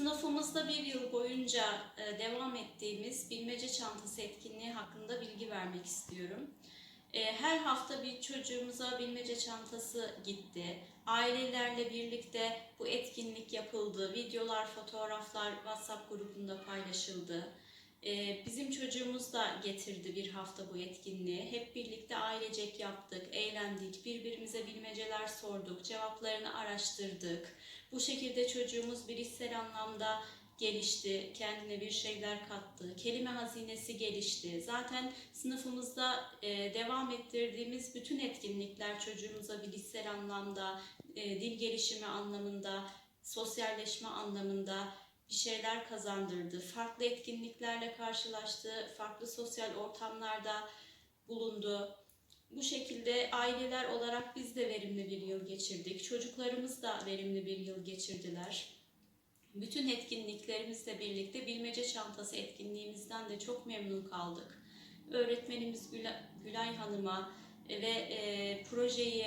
Sınıfımızda bir yıl boyunca e, devam ettiğimiz bilmece çantası etkinliği hakkında bilgi vermek istiyorum. E, Her hafta bir çocuğumuza bilmece çantası gitti. Ailelerle birlikte bu etkinlik yapıldı. Videolar, fotoğraflar WhatsApp grubunda paylaşıldı. E, Bizim çocuğumuz da getirdi bir hafta bu etkinliği. Hep birlikte ailecek yaptık, eğlendik, birbirimize bilmeceler sorduk, cevaplarını araştırdık. Bu şekilde çocuğumuz bilişsel anlamda gelişti, kendine bir şeyler kattı, kelime hazinesi gelişti. Zaten sınıfımızda e, devam ettirdiğimiz bütün etkinlikler çocuğumuza bilişsel anlamda, e, dil gelişimi anlamında, sosyalleşme anlamında bir şeyler kazandırdı. Farklı etkinliklerle karşılaştı, farklı sosyal ortamlarda bulundu. Bu şekilde aileler olarak biz de verimli bir yıl geçirdik. Çocuklarımız da verimli bir yıl geçirdiler. Bütün etkinliklerimizle birlikte bilmece çantası etkinliğimizden de çok memnun kaldık. Öğretmenimiz Gülay, Hanım'a ve e, projeyi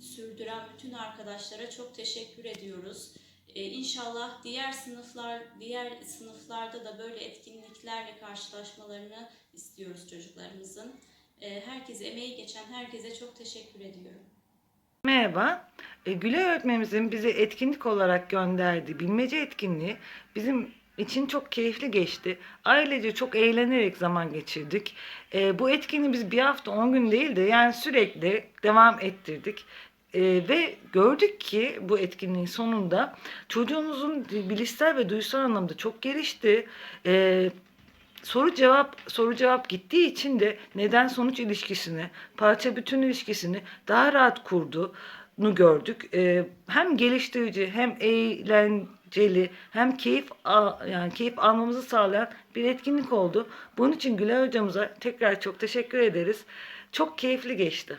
sürdüren bütün arkadaşlara çok teşekkür ediyoruz. E, İnşallah diğer sınıflar, diğer sınıflarda da böyle etkinliklerle karşılaşmalarını istiyoruz çocuklarımızın. E, Herkese, emeği geçen herkese çok teşekkür ediyorum. Merhaba. E, Gülay öğretmenimizin bize etkinlik olarak gönderdiği bilmece etkinliği bizim için çok keyifli geçti. Ailece çok eğlenerek zaman geçirdik. E, bu etkinliği biz bir hafta 10 gün değil de yani sürekli devam ettirdik. E, ve gördük ki bu etkinliğin sonunda çocuğumuzun bilişsel ve duysal anlamda çok gelişti. E, soru cevap soru cevap gittiği için de neden sonuç ilişkisini, parça bütün ilişkisini daha rahat kurduğunu gördük. Ee, hem geliştirici hem eğlenceli hem keyif yani keyif almamızı sağlayan bir etkinlik oldu. Bunun için Gülay hocamıza tekrar çok teşekkür ederiz. Çok keyifli geçti.